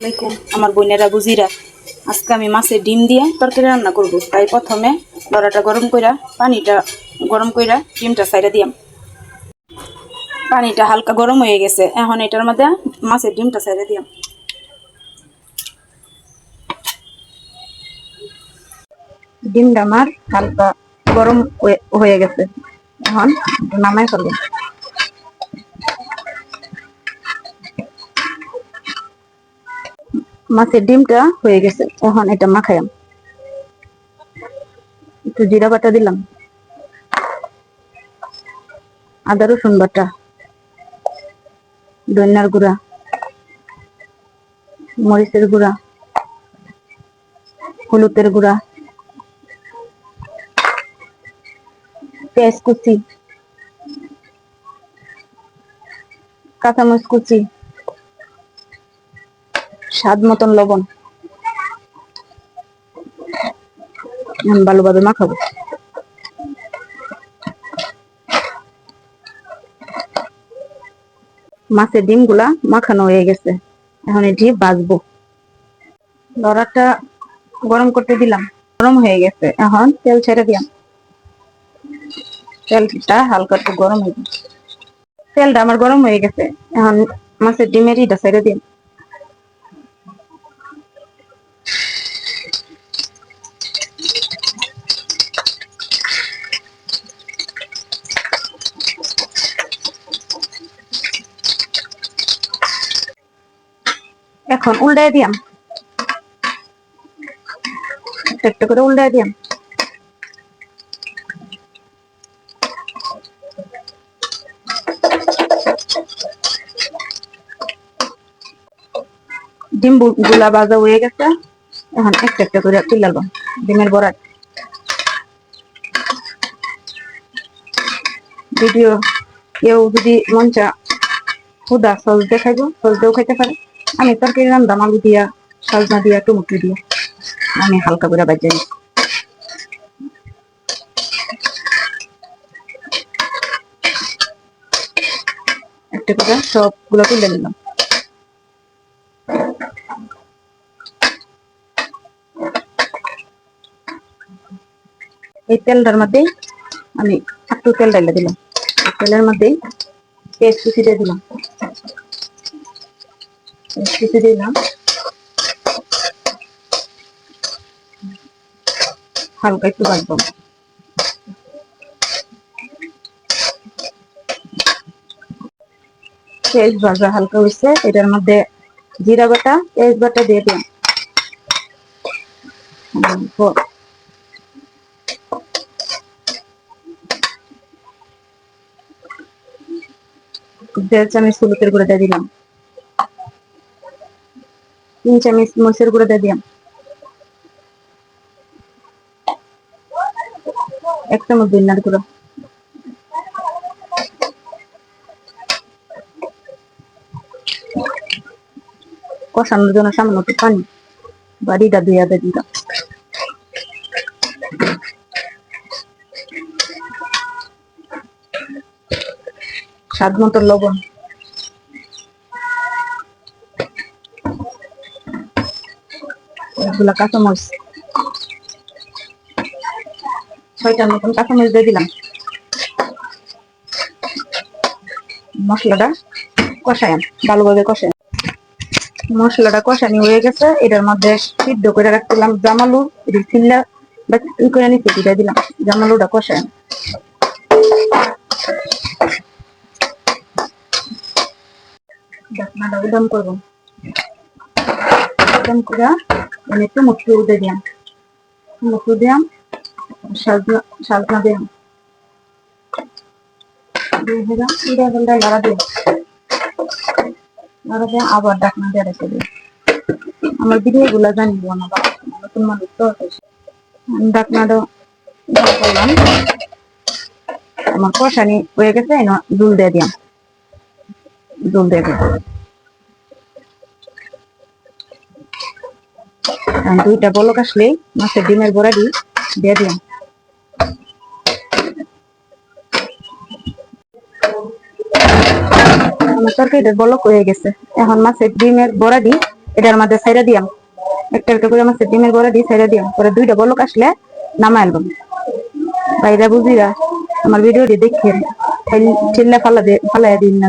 আলাইকুম। আমার বোনেরা বুঝিরা, আজকে আমি মাছের ডিম দিয়ে তরকারি রান্না করব। তাই প্রথমে লড়াটা গরম কইরা, পানিটা গরম কইরা ডিমটা সাইডে দিয়াম। পানিটা হালকা গরম হয়ে গেছে, এখন এটার মধ্যে মাছের ডিমটা সাইডে দিয়াম। ডিমটা আমার হালকা গরম হয়ে গেছে। এখন নামাই ফেলব। মাছের ডিমটা হয়ে গেছে। এখন এটা মাখাইম একটু জিরা বাটা দিলাম। আদা, রসুন বাটা, ধনিয়ার গুঁড়া, মরিচের গুঁড়া, হলুদের গুঁড়া, পেঁয়াজ কুচি, কাঁচামরিচ কুচি স্বাদ মতন লবণ। ভালোভাবে মাখাবো। মাছের ডিমগুলা মাখানো হয়ে গেছে। এখন এটি বাজবো। লড়াটা গরম করতে দিলাম। গরম হয়ে গেছে। এখন তেল ছেড়ে দিলাম। তেলটা হালকা একটু গরম হয়ে গেছে। তেলটা আমার গরম হয়ে গেছে। এখন মাছের ডিমের ইটা ছেড়ে দিন এখন উল্টাই দিয়াম। একটা করে উল্টাই দিয়াম। ডিমগুলা ভাজা হয়ে গেছে। এখন একটা একটা করে তুলালব ডিমের বড়াত ভিডিও কেউ যদি মন চা হুদা সস দেখাইব সস দিয়েও খাইতে পারে। আমি তরকারি রান্দাম, আলু দিয়া, সজনা দিয়া, টমেটো দিয়া। আমি হালকা করে বাজে একটা করে সবগুলো তুলে নিলাম। এই তেলটার মধ্যে আমি একটু তেল ডাইলে দিলাম। তেলের মধ্যে পেস্ট দিয়ে দিলাম। কুচি দিলাম। হালকা একটু বাজবো পেঁয়াজ ভাজা হালকা হয়েছে এটার মধ্যে জিরা বাটা পেঁয়াজ বাটা দিয়ে হুম, দেড় চামচ হলুদের গুঁড়ো দিয়ে দিলাম। মরিচের গুঁড়ো দিয়ে দিলাম এক চামচ ধনিয়ার গুঁড়ো কষানোর জন্য সামান্য একটু পানি বাড়িটা দুইয়া দিয়ে দিলাম স্বাদ মতো লবণ এগুলা কাঁচামরিচ। ছয়টার মতন কাঁচামরিচ দিয়ে দিলাম। মশলাটা কষায়াম ভালোভাবে কষায়াম মশলাটা কষানি হয়ে গেছে, এটার মধ্যে সিদ্ধ করে রাখছিলাম জামালু এটি চিল্লা বা ই করে নিচে দিয়ে দিলাম, জামালুটা কষায়াম ঢাকনাটা উদম করব। উদম করে মানে একটু মুখে উদে দিয়াম মুখে দিয়াম সাজনা সাজনা দিলাম। আবার ঢাকনা দিয়ে রেখে দিই আমার ভিডিও গুলা জানি না বা নতুন মানুষ তো ঢাকনাটা উদম করলাম। আমার কষানি হয়ে গেছে দুল দিয়ে দিয়াম দুল দিয়ে দিলাম। দুইটা বলক আসলে মাছের ডিমের বড়া দি দিয়ে দিলাম। তরকারিটা বলক হয়ে গেছে। এখন মাছের ডিমের বড়া দি এটার মধ্যে সাইডা দিয়াম একটা একটা করে মাছের ডিমের গোড়া দিয়ে সাইডা দিয়াম পরে দুইটা বলক আসলে নামাই আলবাম বাইরা বুঝিরা, আমার ভিডিওটি দেখে চিল্লা ফালা ফালাই দিন না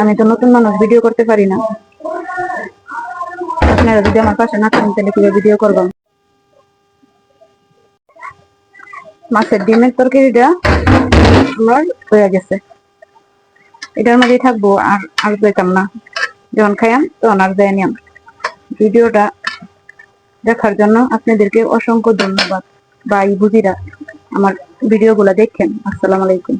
আমি তো নতুন মানুষ, ভিডিও করতে পারি না। আপনারা যদি আমার পাশে না থাকেন, তাহলে কীভাবে ভিডিও করবেন মাছের ডিমের তরকারিটা আমার হয়ে গেছে। এটার মধ্যেই থাকব আর আর যেতাম না। যখন খাইয়াম, তখন আর যাই নিয়াম ভিডিওটা দেখার জন্য আপনাদেরকে অসংখ্য ধন্যবাদ। বা এই বুঝিরা আমার ভিডিওগুলো দেখেন। আসসালামু আলাইকুম।